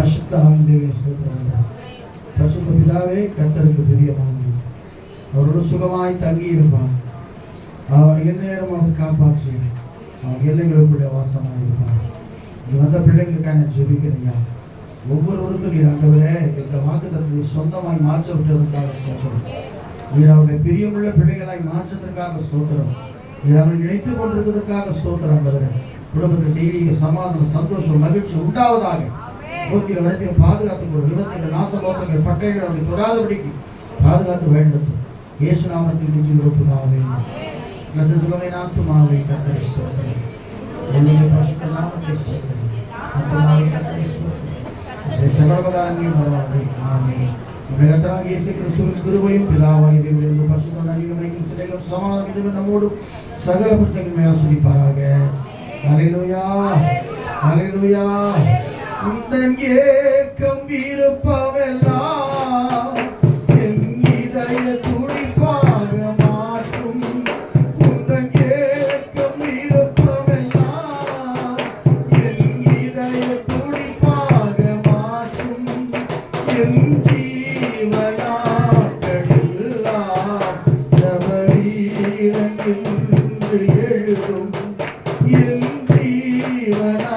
பரிசுத்த ஆண்டவே ஸ்தோத்திரம் பசுத்த பிதாவே கத்தருக்கு பிரியமானது அவரோடு சுகமாய் தங்கி இருப்பான் அவர் எந்நேரம் அவர் காப்பாற்றி அவர் எல்லைகளுக்குள்ளே வாசமாக இருப்பார். இது வந்த பிள்ளைங்களுக்காக நான் ஜெபிக்கிறீங்க ஒவ்வொருவருக்கும் நீர் ஆண்டவரே இந்த வாக்குத்தத்தை சொந்தமாய் மாற்ற விட்டதற்காக ஸ்தோத்திரம். நீர் அவருடைய பிரியமுள்ள பிள்ளைகளாய் மாற்றத்திற்காக ஸ்தோத்திரம். நீர் அவரை நினைத்து கொண்டிருக்கிறதுக்காக ஸ்தோத்திரம் குடும்பத்தில் தெய்வீக சமாதானம் சந்தோஷம் மகிழ்ச்சி உண்டாவதாக. போக்கில வளத்தையும் பாதுகாத்துக் கொள்ளும் விபத்தில் நாசமோசங்கள் பட்டைகள் அவர்கள் தொடாதபடிக்கு பாதுகாத்து வேண்டும். இயேசு நாமத்தில் நெஞ்சில் இருப்பதாவே நசுசுகமே நாத்துமாவை கத்தரை ஸ்தோத்திரம். என்னுடைய பரிசுத்த நாமத்தை ஸ்தோத்திரம். ஆத்துமாவை கத்தரை ஸ்தோத்திரம். சர்வதாங்கி பரவாயில்லை. ஆமே உலகத்தாக இயேசு கிறிஸ்துவின் கிருபையும் பிதாவாகி தேவனுடைய பரிசுத்த நன்மையும் சிலையும் சமாதானம் நம்மோடு சகல புத்தகமே ஆஸ்வதிப்பாராக ஹalleluya. உந்தன் ஏக்கம் விருப்பமெல்லாம் என் இதய துடிப்பாக மாற்றும். உந்தன் ஏக்கம் விருப்பமெல்லாம் என் இதய துடிப்பாக மாற்றும். என் ஜீவனாட்டெல்லாம் ஜபரீரங்கின்று எழுதும். என் ஜீவனா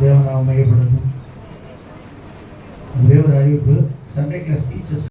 ದೇವರ ಮಹಿಪಡುದು ದೇವರ ಇವರು ಸಂಡೇ ಕ್ಲಾಸ್ ಟೀಚರ್ಸ್